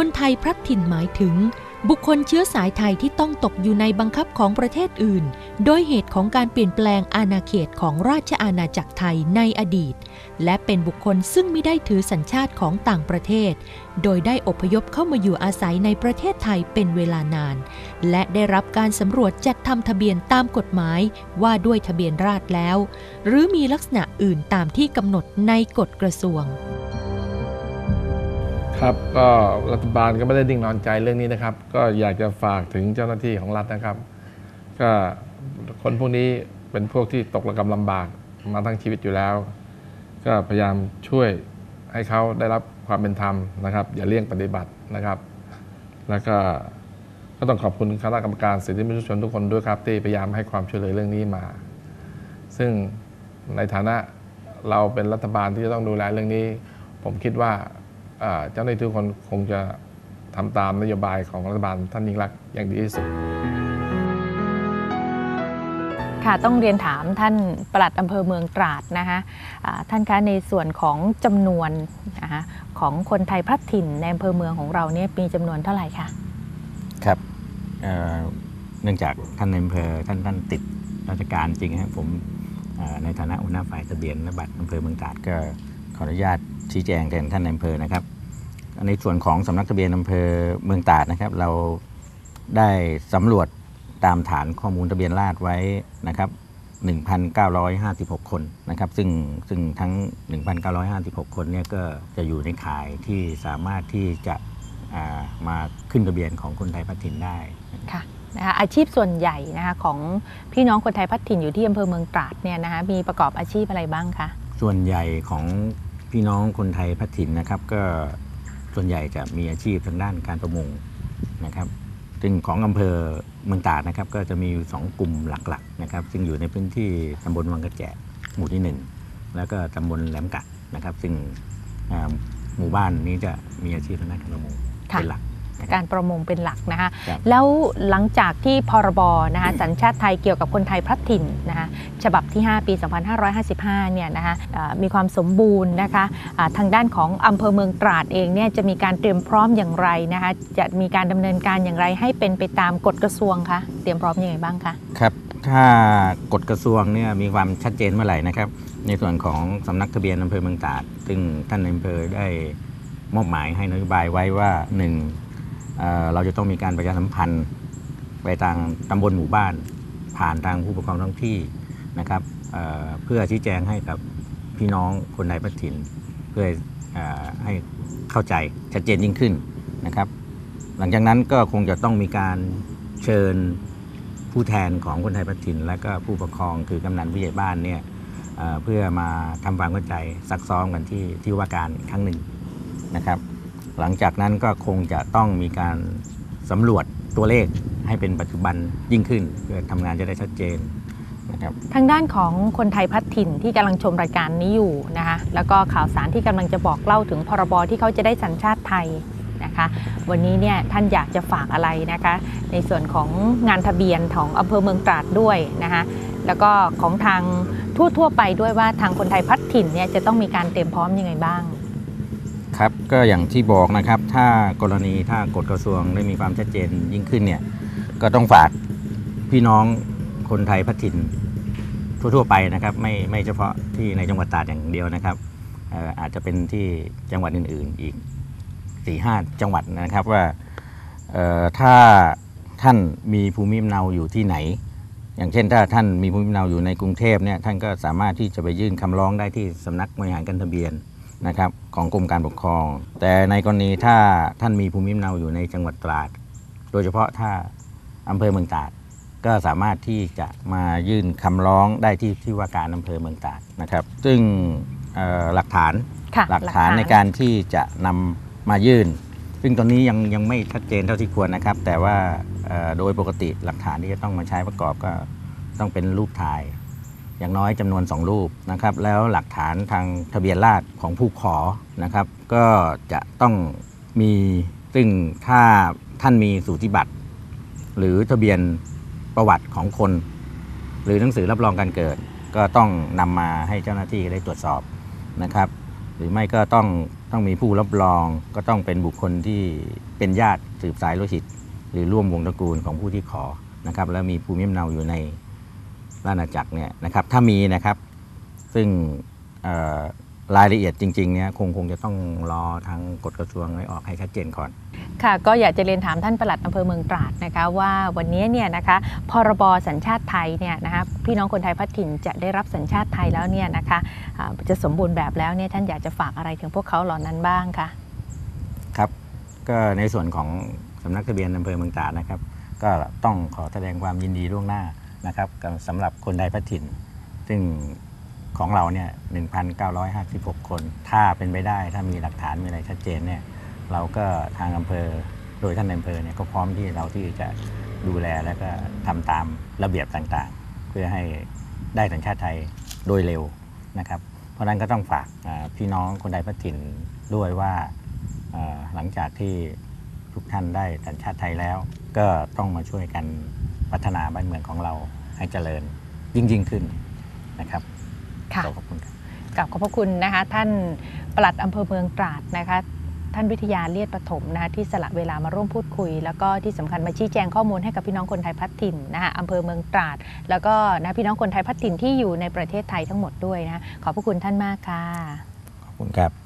คนไทยพลัดถิ่นหมายถึง บุคคลเชื้อสายไทยที่ต้องตกอยู่ในบังคับของประเทศอื่น โดยเหตุของการเปลี่ยนแปลงอาณาเขตของราชอาณาจักรไทยในอดีต และเป็นบุคคลซึ่งไม่ได้ถือสัญชาติของต่างประเทศ โดยได้อพยพเข้ามาอยู่อาศัยในประเทศไทยเป็นเวลานาน และได้รับการสำรวจจัดทำทะเบียนตามกฎหมายว่าด้วยทะเบียนราษแล้ว หรือมีลักษณะอื่นตามที่กำหนดในกฎกระทรวง ครับก็รัฐบาลก็ไม่ได้ดิ่งนอนใจเรื่องนี้นะครับ ก็อยากจะฝากถึงเจ้าหน้าที่ของรัฐนะครับ ก็คนพวกนี้เป็นพวกที่ตกระกำลำบากมาทั้งชีวิตอยู่แล้ว ก็พยายามช่วยให้เขาได้รับความเป็นธรรมนะครับ อย่าเลี่ยงปฏิบัตินะครับ แล้วก็ก็ต้องขอบคุณคณะกรรมการสิทธิมนุษยชนทุกคนด้วยครับ ที่พยายามให้ความช่วยเหลือเรื่องนี้มา ซึ่งในฐานะเราเป็นรัฐบาลที่จะต้องดูแลเรื่องนี้ ผมคิดว่า เอ่อเจ้าหน้าที่ทุกคนคงจะทำตามนโยบายของรัฐบาลท่านยิ่งรักษณ์อย่างดีที่สุด ค่ะต้องเรียนถามท่านปลัดอำเภอเมืองตราดนะคะอ่าท่านคะในส่วนของจำนวนนะคะของคนไทยพลัดถิ่นในอำเภอเมืองของเราเนี่ยมีจำนวนเท่าไหร่คะครับเอ่อเนื่องจากท่านในอำเภอท่านท่านติดราชการจริงครับผมเอ่อในฐานะหัวหน้าฝ่ายทะเบียนและบัตรอำเภอเมืองตราดก็ขออนุญาต ชี้แจงแทนท่านในอำเภอนะครับ ในส่วนของสำนักทะเบียนอำเภอเมืองตราดนะครับ เราได้สำรวจตามฐานข้อมูลทะเบียนราษฎร์ไว้นะครับ 1,956 คนนะครับ ซึ่งซึ่งทั้ง 1,956 คนเนี่ยก็จะอยู่ในข่ายที่สามารถที่จะอ่ามาขึ้นทะเบียนของคนไทยพัฒถิ่นได้ค่ะนะคะอาชีพส่วนใหญ่นะคะของพี่น้องคนไทยพัดถิ่นอยู่ที่อำเภอเมืองตราดเนี่ยนะคะมีประกอบอาชีพอะไรบ้างคะส่วนใหญ่ของ พี่น้องคนไทยพัฒถิ่นนะครับ ก็ส่วนใหญ่จะมีอาชีพทางด้านการประมงนะครับ ซึ่งของอำเภอเมืองตราดนะครับ ก็จะมีอยู่สองกลุ่มหลักๆนะครับ ซึ่งอยู่ในพื้นที่ตำบลวังกระแจหมู่ที่หนึ่งแล้วก็ตำบลแหลมกะนะครับ ซึ่งอ่าหมู่บ้านนี้จะมีอาชีพทางด้านการประมงค่ะเป็นหลักนะค การับรประมงเป็นหลักนะคะครับแล้วหลังจากที่พรบนะคะสัญชาติไทยเกี่ยวกับคนไทยพลัดถิ่นนะคะฉบับที่ 5 ปี 2555 เนี่ยนะคะเอ่อมีความสมบูรณ์นะคะอ่าทางด้านของอำเภอเมืองตราดเองเนี่ยจะมีการเตรียมพร้อมอย่างไรนะคะจะมีการดำเนินการอย่างไรให้เป็นไปตามกฎกระทรวงคะเตรียมพร้อมยังไงบ้างคะครับถ้ากฎกระทรวงเนี่ยมีความชัดเจนเมื่อไหร่นะครับ ในส่วนของสำนักทะเบียนอำเภอเมืองตราดซึ่งท่านในอำเภอได้มอบหมายให้นโยบายไว้ว่าหนึ่ง เเราจะต้องมีการประชาสัมพันธ์ไปทางตำบลหมู่บ้าน ผ่านทางผู้ปกครองท้องที่นะครับเเพื่อชี้แจงให้กับพี่น้องคนไทยพัฒถิ่น เพื่ออให้เข้าใจชัดเจนยิ่งขึ้นนะครับ หลังจากนั้นก็คงจะต้องมีการเชิญผู้แทนของคนไทยพัฒถิ่น และก็ผู้ปกครองคือกำนันผู้ใหญ่บ้านเนี่ยเเพื่อมาทำความเข้าใจซักซ้อมกันที่ที่ว่าการครั้งหนึ่งนะครับ หลังจากนั้นก็คงจะต้องมีการสำรวจตัวเลขให้เป็นปัจจุบันยิ่งขึ้น เพื่อทำงานจะได้ชัดเจนนะครับทางด้านของคนไทยพัดถิ่นที่กำลังชมรายการนี้อยู่นะคะแล้วก็ข่าวสารที่กำลังจะบอกเล่าถึงพรบที่เขาจะได้สัญชาติไทยนะคะวันนี้เนี่ยท่านอยากจะฝากอะไรนะคะ ในส่วนของงานทะเบียนของอำเภอเมืองตราดด้วยนะคะแล้วก็ของทางทั่วๆไปด้วยว่าทางคนไทยพัดถิ่นเนี่ยจะต้องมีการเตรียมพร้อมยังไงบ้าง ครับก็อย่างที่บอกนะครับ ถ้ากรณีถ้ากฎกระทรวงได้มีความชัดเจนยิ่งขึ้นเนี่ย ก็ต้องฝากพี่น้องคนไทยพัฒถิ่นทั่วๆไปนะครับ ไม่ไม่เฉพาะที่ในจังหวัดตราดอย่างเดียวนะครับอาจจะเป็นที่จังหวัดอื่น ๆ อีก4ี่ห้าจังหวัดนะครับว่าถ้าท่านมีภูมิลำเนาอยู่ที่ไหน อย่างเช่นถ้าท่านมีภูมิลำเนาอยู่ในกรุงเทพเนี่ยท่านก็สามารถที่จะไปยื่นคำร้องได้ที่สำนักบริหารการทะเบียน นะครับของกรมการปกครอง แต่ในกรณีถ้าท่านมีภูมิลำเนาอยู่ในจังหวัดตราด โดยเฉพาะถ้าอำเภอเมืองตราดก็สามารถที่จะมายื่นคำร้องได้ที่ที่ว่าการอำเภอเมืองตราดนะครับ ซึ่งเอ่อหลักฐานค่ะหลักฐานในการที่จะนำมายื่น ซึ่งตอนนี้ยังยังไม่ชัดเจนเท่าที่ควรนะครับ แต่ว่าเอ่อโดยปกติหลักฐานที่จะต้องมาใช้ประกอบก็ต้องเป็นรูปถ่าย อย่างน้อยจำนวน 2 รูปนะครับแล้วหลักฐานทางทะเบียนราษฎรของผู้ขอนะครับก็จะต้องมีซึ่งถ้าท่านมีสูติบัตร หรือทะเบียนประวัติของคน หรือหนังสือรับรองการเกิด ก็ต้องนำมาให้เจ้าหน้าที่ได้ตรวจสอบนะครับ หรือไม่ก็ต้องต้องมีผู้รับรองก็ต้องเป็นบุคคลที่เป็นญาติสืบสายโลหิต หรือร่วมวงตระกูลของผู้ที่ขอนะครับแล้วมีภูมิลำเนาอยู่ใน ราชอาณาจักรเนี่ยนะครับถ้ามีนะครับซึ่งเอ่อรายละเอียดจริงๆเนี่ยคงคงจะต้องรอทางกฎกระทรวงให้ออกให้ชัดเจนก่อน ค่ะ ก็อยากจะเรียนถามท่านปลัดอำเภอเมืองตราดนะคะว่าวันนี้เนี่ยนะคะพรบสัญชาติไทยเนี่ยนะคะพี่น้องคนไทยพัดถิ่นจะได้รับสัญชาติไทยแล้วเนี่ยนะคะอ่าจะสมบูรณ์แบบแล้วเนี่ยท่านอยากจะฝากอะไรถึงพวกเขาเหล่านั้นบ้างคะครับก็ในส่วนของสำนักทะเบียนอำเภอเมืองตราดนะครับ ก็ต้องขอแสดงความยินดีล่วงหน้า นะครับสำหรับคนไทยพัฒถิ่น ซึ่งของเราเนี่ย 1,956 คน ถ้าเป็นไปได้ถ้ามีหลักฐานมีอะไรชัดเจนเนี่ย เราก็ทางอำเภอโดยท่านอำเภอเนี่ยก็พร้อมที่เราที่จะดูแลแล้วก็ทำตามระเบียบต่างๆ เพื่อให้ได้สัญชาติไทยโดยเร็วนะครับ เพราะนั้นก็ต้องฝากพี่น้องคนไทยพัฒถิ่นด้วยว่าหลังจากที่ทุกท่านได้สัญชาติไทยแล้ว ก็ต้องมาช่วยกัน พัฒนาบ้านเมืองของเราให้เจริญยิ่งยิ่งขึ้นนะครับค่ะขอบพระคุณครับกับขอบพระคุณนะคะ ท่านปลัดอำเภอเมืองตราดนะคะท่านวิทยาเลียดปฐมนะคะที่สละเวลามาร่วมพูดคุย แล้วก็ที่สำคัญมาชี้แจงข้อมูลให้กับพี่น้องคนไทยพัฒถิ่นนะคะอำเภอเมืองตราด แล้วก็นะพี่น้องคนไทยพัฒถิ่นที่อยู่ในประเทศไทยทั้งหมดด้วยนะขอบพระคุณท่านมากค่ะขอบคุณครับ